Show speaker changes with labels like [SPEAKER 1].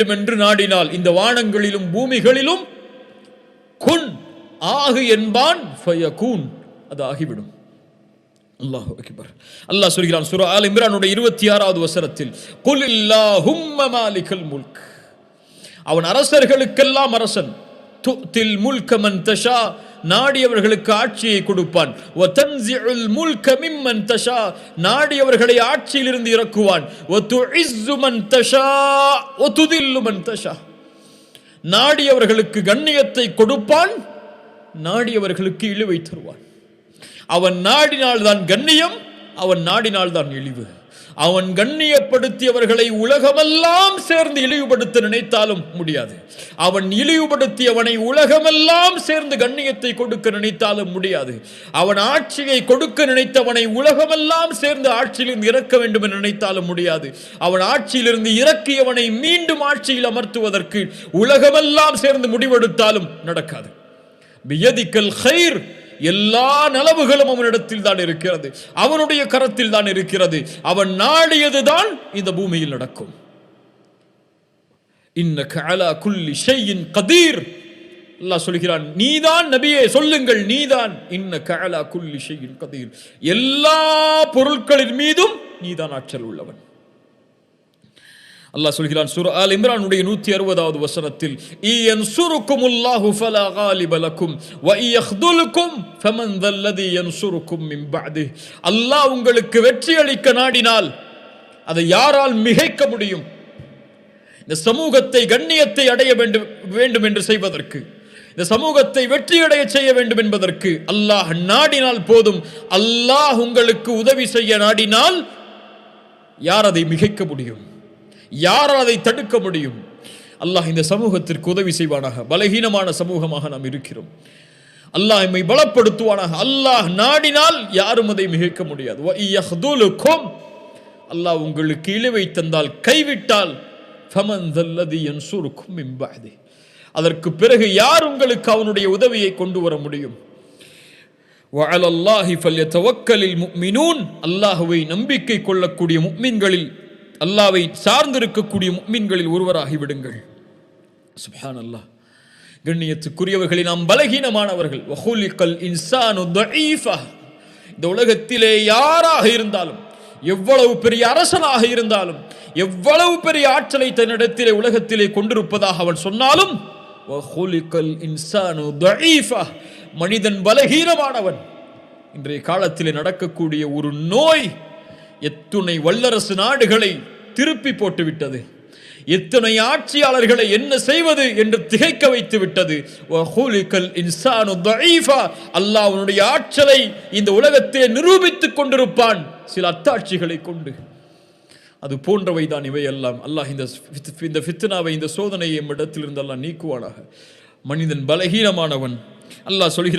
[SPEAKER 1] வேண்டும் என்று நாடினால் இந்த வானங்களிலும் பூமிகளிலும் குன் ஆகு என்பான் ஃபயகூன் அது ஆகிவிடும். அல்லாஹ் அக்பர். அல்லாஹ் சொல்கிறான் சுரா ஆல் இம்ரானுடைய இருபத்தி ஆறாவது வசனத்தில் குல் இல்லாஹும்ம மாலிகல் முல்க். அவன் அரசர்களுக்கெல்லாம் அரசன். துத்தில் முல்க மன் தஷா நாடியவர்களுக்கு ஆட்சியை கொடுப்பான். வ தன்சிஉல் முல்க தஷா நாடியவர்களை ஆட்சியிலிருந்து இறக்குவான். தஷா தஷா நாடியவர்களுக்கு கண்ணியத்தை கொடுப்பான் நாடியவர்களுக்கு இழிவை தருவான். அவன் நாடினால் தான் கண்ணியம் அவன் நாடினால் தான் இழிவு. அவன் கண்ணியப்படுத்தியவர்களை உலகமெல்லாம் சேர்ந்து இழிவுபடுத்த நினைத்தாலும் முடியாது. அவன் இழிவுபடுத்தியவனை உலகமெல்லாம் சேர்ந்து கண்ணியத்தை கொடுக்க நினைத்தாலும் முடியாது. அவன் ஆட்சியை கொடுக்க நினைத்தவனை உலகமெல்லாம் சேர்ந்து ஆட்சியிலிருந்து இறக்க வேண்டும் என்று நினைத்தாலும் முடியாது. அவன் ஆட்சியிலிருந்து இறக்கியவனை மீண்டும் ஆட்சியில் அமர்த்துவதற்கு உலகமெல்லாம் சேர்ந்து முடிவெடுத்தாலும் நடக்காது. பியதிக்கல் ஹைர் எல்லா நலவுகளும் அவனிடத்தில் தான் இருக்கிறது. அவனுடைய கரத்தில் தான் இருக்கிறது. அவன் நாடியதுதான் இந்த பூமியில் நடக்கும். இன்ன அலா குல்லி ஷையின் கதீர். அல்லாஹ் சொல்கிறான் நீதான் நபியே சொல்லுங்கள் நீதான். இன்ன அலா குல்லி ஷையின் கதீர். எல்லா பொருட்களின் மீதும் நீதான் ஆற்றல் உள்ளவன். அல்லாஹ் சொல்கிறான் சூரா அல் இம்ரானுடைய நூற்றி அறுபதாவது வசனத்தில் இயன் சுருக்குமுல்லாஹு ஃபலா காலிப லக்கும் வ இயஹ்துலுக்கும் ஃபமன் தல்லதி என் சுருக்கும் பஅதி. அல்லாஹ் உங்களுக்கு வெற்றி அளிக்க நாடினால் அதை யாரால் மிகைக்க முடியும்? இந்த சமூகத்தை கண்ணியத்தை அடைய வேண்டும் வேண்டும் என்று செய்வதற்கு இந்த சமூகத்தை வெற்றியடைய செய்ய வேண்டும் என்பதற்கு அல்லாஹ் நாடினால் போதும். அல்லாஹ் உங்களுக்கு உதவி செய்ய நாடினால் யார் அதை மிகைக்க முடியும்? யாரால் அதை தடுக்க முடியும்? அல்லாஹ் இந்த சமூகத்திற்கு உதவி செய்வானாக. பலகீனமான சமூகமாக நாம் இருக்கிறோம். அல்லாஹ் எம்மை பலப்படுத்துவானாக. அல்லாஹ் நாடினால் யாரும் அதை மிகைக்க முடியாது. அல்லாஹ் உங்களுக்கு இழிவை தந்தால் கைவிட்டால் அதற்கு பிறகு யார் உங்களுக்கு அவனுடைய உதவியை கொண்டு வர முடியும்? அல்லாஹுவை நம்பிக்கை கொள்ளக்கூடிய முக்மீன்களில் அல்லாவை சார்ந்திருக்கக்கூடிய மீன்களில் ஒருவராகிவிடுங்கள். சுபான் அல்லாஹ் கண்ணியத்துக்குரியவர்களை நாம் பலகீனமானவர்கள். வஹுலிகல் இன்சானு இந்த உலகத்திலே யாராக இருந்தாலும் எவ்வளவு பெரிய அரசனாக இருந்தாலும் எவ்வளவு பெரிய ஆற்றலை தன்னிடத்திலே உலகத்திலே கொண்டிருப்பதாக அவன் சொன்னாலும் இன்சானு மனிதன் பலகீனமானவன். இன்றைய காலத்திலே நடக்கக்கூடிய ஒரு நோய் எத்துணை வல்லரசு நாடுகளை திருப்பி போட்டுவிட்டது. எத்தனை ஆட்சியாளர்களை என்ன செய்வது என்று திகைக்க வைத்து விட்டது அல்லாஹ் ஆற்றலை இந்த உலகத்தை நிரூபித்துக் கொண்டிருப்பான். சில அத்தாட்சிகளை கொண்டு. அது போன்றவை தான் இவை எல்லாம் அல்லாஹ் இந்த இந்த ஃபித்னாவை இந்த சோதனையை இடத்திலிருந்து அல்லாஹ் நீக்குவானாக. மனிதன் பலகீனமானவன். அல்லாஹ் சொல்கிறான்